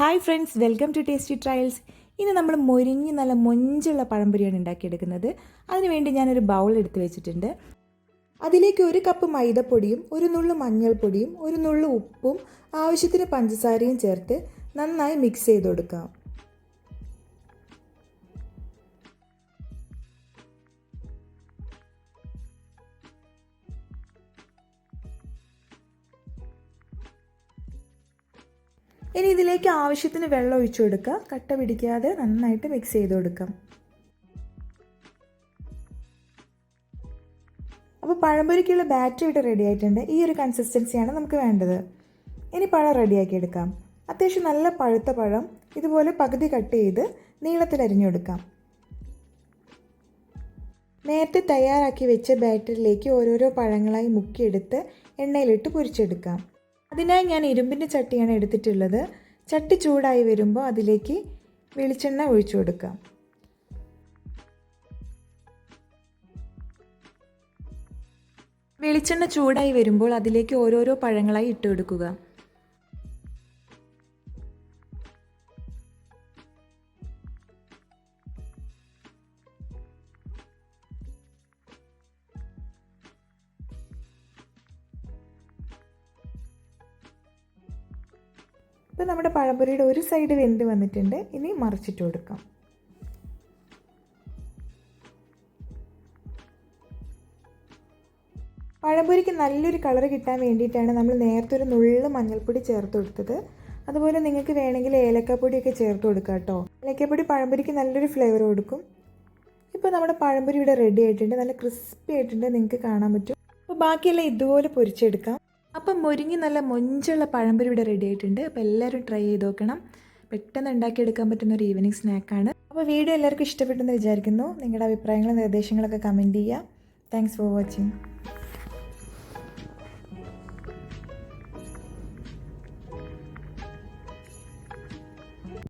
Hi friends welcome to tasty trails ഇന്ന് നമ്മൾ മൊരിഞ്ഞ് നല്ല മൊഞ്ചുള്ള പഴംപൊരിയാണ് ഉണ്ടാക്കിയെടുക്കുന്നത്. അതിനുവേണ്ടി ഞാനൊരു ബൗൾ എടുത്ത് വെച്ചിട്ടുണ്ട്. അതിലേക്ക് ഒരു കപ്പ് മൈദപ്പൊടിയും ഒരു നുള്ളു മഞ്ഞൾപ്പൊടിയും ഒരു നുള്ളു ഉപ്പും ആവശ്യത്തിന് പഞ്ചസാരയും ചേർത്ത് നന്നായി മിക്സ് ചെയ്ത് കൊടുക്കാം. ഇനി ഇതിലേക്ക് ആവശ്യത്തിന് വെള്ളം ഒഴിച്ചു കൊടുക്കുക. കട്ട പിടിക്കാതെ നന്നായിട്ട് മിക്സ് ചെയ്ത് കൊടുക്കാം അപ്പോൾ പഴംപൊരിക്കുള്ള ബാറ്ററി ഇവിടെ റെഡി ആയിട്ടുണ്ട്. ഈ ഒരു കൺസിസ്റ്റൻസിയാണ് നമുക്ക് വേണ്ടത്. ഇനി പഴം റെഡിയാക്കി എടുക്കാം. അത്യാവശ്യം നല്ല പഴുത്ത പഴം ഇതുപോലെ പകുതി കട്ട് ചെയ്ത് നീളത്തിൽ അരിഞ്ഞെടുക്കാം നേരത്തെ തയ്യാറാക്കി വെച്ച ബാറ്ററിലേക്ക് ഓരോരോ പഴങ്ങളായി മുക്കിയെടുത്ത് എണ്ണയിലിട്ട് പൊരിച്ചെടുക്കാം. അതിനായി ഞാൻ ഇരുമ്പിന്റെ ചട്ടിയാണ് എടുത്തിട്ടുള്ളത്. ചട്ടി ചൂടായി വരുമ്പോൾ അതിലേക്ക് വെളിച്ചെണ്ണ ഒഴിച്ചു കൊടുക്കാം. വെളിച്ചെണ്ണ ചൂടായി വരുമ്പോൾ അതിലേക്ക് ഓരോരോ പഴങ്ങളായി ഇട്ട് കൊടുക്കുക. ഇപ്പോൾ നമ്മുടെ പഴംപൊരിയുടെ ഒരു സൈഡ് വെന്ത് വന്നിട്ടുണ്ട്. ഇനി മറിച്ചിട്ട് കൊടുക്കാം. പഴംപൊരിക്ക് നല്ലൊരു കളർ കിട്ടാൻ വേണ്ടിയിട്ടാണ് നമ്മൾ നേരത്തെ ഒരു നുള്ള് മഞ്ഞൾപ്പൊടി ചേർത്ത് കൊടുത്തത്. അതുപോലെ നിങ്ങൾക്ക് വേണമെങ്കിൽ ഏലക്കപ്പൊടിയൊക്കെ ചേർത്ത് കൊടുക്കാം കേട്ടോ. ഏലക്കാപ്പൊടി പഴംപൊരിക്ക് നല്ലൊരു ഫ്ലേവർ കൊടുക്കും. ഇപ്പോൾ നമ്മുടെ പഴംപൊരി ഇവിടെ റെഡി ആയിട്ടുണ്ട്. നല്ല ക്രിസ്പി ആയിട്ടുണ്ട്. നിങ്ങൾക്ക് കാണാൻ പറ്റും. അപ്പോൾ ബാക്കിയെല്ലാം ഇതുപോലെ പൊരിച്ചെടുക്കാം. അപ്പം മുരിങ്ങി നല്ല മൊഞ്ചുള്ള പഴംപൊരി ഇവിടെ റെഡി ആയിട്ടുണ്ട്. അപ്പോൾ എല്ലാവരും ട്രൈ ചെയ്ത് നോക്കണം. പെട്ടെന്ന് ഉണ്ടാക്കിയെടുക്കാൻ പറ്റുന്ന ഒരു ഈവനിങ് സ്നാക്കാണ് അപ്പോൾ വീഡിയോ എല്ലാവർക്കും ഇഷ്ടപ്പെട്ടെന്ന് വിചാരിക്കുന്നു. നിങ്ങളുടെ അഭിപ്രായങ്ങളും നിർദ്ദേശങ്ങളൊക്കെ കമന്റ് ചെയ്യുക. Thanks for watching